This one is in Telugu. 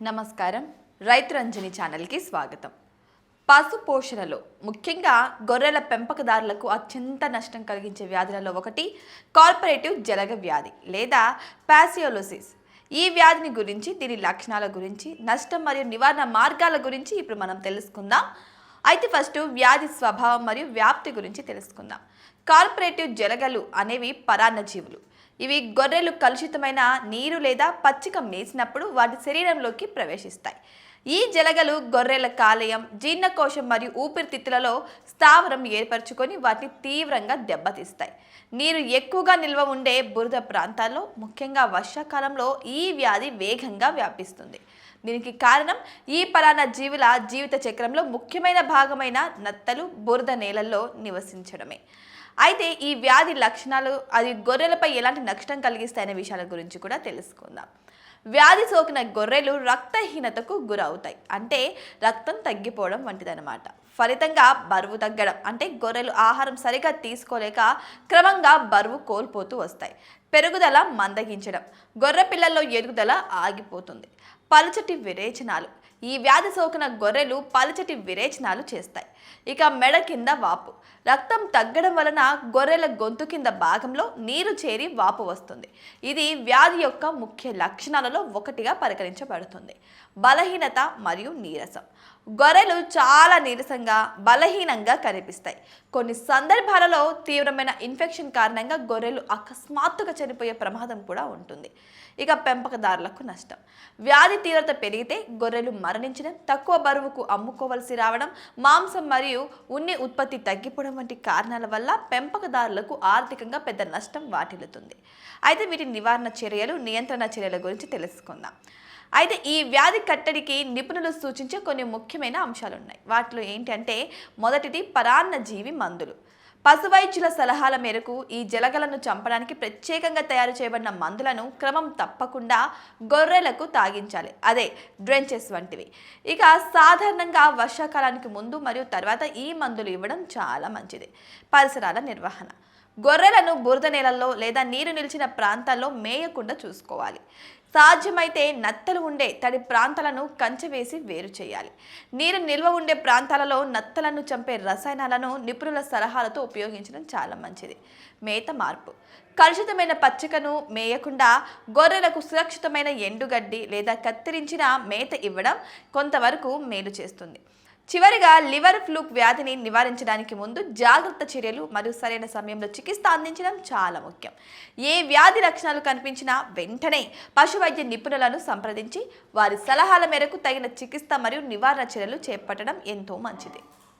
నమస్కారం. రైతు రంజని ఛానల్కి స్వాగతం. పశు పోషణలో ముఖ్యంగా గొర్రెల పెంపకదారులకు అత్యంత నష్టం కలిగించే వ్యాధులలో ఒకటి కార్పొరేటివ్ జలగ వ్యాధి లేదా ప్యాసియోలోసిస్. ఈ వ్యాధిని గురించి దీని లక్షణాల గురించి నష్టం మరియు నివారణ మార్గాల గురించి ఇప్పుడు మనం తెలుసుకుందాం. అయితే ఫస్ట్ వ్యాధి స్వభావం మరియు వ్యాప్తి గురించి తెలుసుకుందాం. కార్పొరేటివ్ జలగలు అనేవి పరాన్నజీవులు. ఇవి గొర్రెలు కలుషితమైన నీరు లేదా పచ్చిక మేసినప్పుడు వాటి శరీరంలోకి ప్రవేశిస్తాయి. ఈ జలగలు గొర్రెల కాలేయం జీర్ణకోశం మరియు ఊపిరితిత్తులలో స్థావరం ఏర్పరచుకొని వాటిని తీవ్రంగా దెబ్బతీస్తాయి. నీరు ఎక్కువగా నిల్వ ఉండే బురద ప్రాంతాల్లో ముఖ్యంగా వర్షాకాలంలో ఈ వ్యాధి వేగంగా వ్యాపిస్తుంది. దీనికి కారణం ఈ పలానా జీవుల జీవిత చక్రంలో ముఖ్యమైన భాగమైన నత్తలు బురద నేలల్లో నివసించడమే. అయితే ఈ వ్యాధి లక్షణాలు అది గొర్రెలపై ఎలాంటి నష్టం కలిగిస్తాయనే విషయాల గురించి కూడా తెలుసుకుందాం. వ్యాధి సోకిన గొర్రెలు రక్తహీనతకు గురవుతాయి. అంటే రక్తం తగ్గిపోవడం వంటిదన్నమాట. ఫలితంగా బరువు తగ్గడం అంటే గొర్రెలు ఆహారం సరిగా తీసుకోలేక క్రమంగా బరువు కోల్పోతూ వస్తాయి. పెరుగుదల మందగించడం గొర్రె పిల్లల్లో ఎదుగుదల ఆగిపోతుంది. పలుచటి విరేచనాలు ఈ వ్యాధి సోకిన గొర్రెలు పలుచటి విరేచనాలు చేస్తాయి. ఇక మెడ కింద వాపు. రక్తం తగ్గడం వలన గొర్రెల గొంతు కింద భాగంలో నీరు చేరి వాపు వస్తుంది. ఇది వ్యాధి యొక్క ముఖ్య లక్షణాలలో ఒకటిగా పరిగణించబడుతుంది. బలహీనత మరియు నీరసం. గొర్రెలు చాలా నీరసంగా బలహీనంగా కనిపిస్తాయి. కొన్ని సందర్భాలలో తీవ్రమైన ఇన్ఫెక్షన్ కారణంగా గొర్రెలు అకస్మాత్తుగా చనిపోయే ప్రమాదం కూడా ఉంటుంది. ఇక పెంపకదారులకు నష్టం. వ్యాధి తీవ్రత పెరిగితే గొర్రెలు మరణించడం తక్కువ బరువుకు అమ్ముకోవలసి రావడం మాంసం మరియు ఉన్ని ఉత్పత్తి తగ్గిపోవడం వంటి కారణాల వల్ల పెంపకదారులకు ఆర్థికంగా పెద్ద నష్టం వాటిల్లుతుంది. అయితే వీటి నివారణ చర్యలు నియంత్రణ చర్యల గురించి తెలుసుకుందాం. అయితే ఈ వ్యాధి కట్టడికి నిపుణులు సూచించే కొన్ని ముఖ్యమైన అంశాలు ఉన్నాయి వాటిలో ఏంటంటే మొదటిది పరాన్నజీవి మందులు. పశువైద్యుల సలహాల మేరకు ఈ జలగలను చంపడానికి ప్రత్యేకంగా తయారు చేయబడిన మందులను క్రమం తప్పకుండా గొర్రెలకు తాగించాలి. అదే డ్రెంచెస్ వంటివి. ఇక సాధారణంగా వర్షాకాలానికి ముందు మరియు తర్వాత ఈ మందులు ఇవ్వడం చాలా మంచిది. పరిసరాల నిర్వహణ. గొర్రెలను బురద నేలల్లో లేదా నీరు నిలిచిన ప్రాంతాల్లో మేయకుండా చూసుకోవాలి. సాధ్యమైతే నత్తలు ఉండే తడి ప్రాంతాలను కంచె వేసి వేరు చేయాలి. నీరు నిల్వ ఉండే ప్రాంతాలలో నత్తలను చంపే రసాయనాలను నిపుణుల సలహాలతో ఉపయోగించడం చాలా మంచిది. మేత మార్పు. కలుషితమైన పచ్చికను మేయకుండా గొర్రెలకు సురక్షితమైన ఎండుగడ్డి లేదా కత్తిరించిన మేత ఇవ్వడం కొంతవరకు మేలు చేస్తుంది. చివరిగా లివర్ ఫ్లూక్ వ్యాధిని నివారించడానికి ముందు జాగ్రత్త చర్యలు మరియు సరైన సమయంలో చికిత్స అందించడం చాలా ముఖ్యం. ఏ వ్యాధి లక్షణాలు కనిపించినా వెంటనే పశు వైద్య నిపుణులను సంప్రదించి వారి సలహాల మేరకు తగిన చికిత్స మరియు నివారణ చర్యలు చేపట్టడం ఎంతో మంచిది.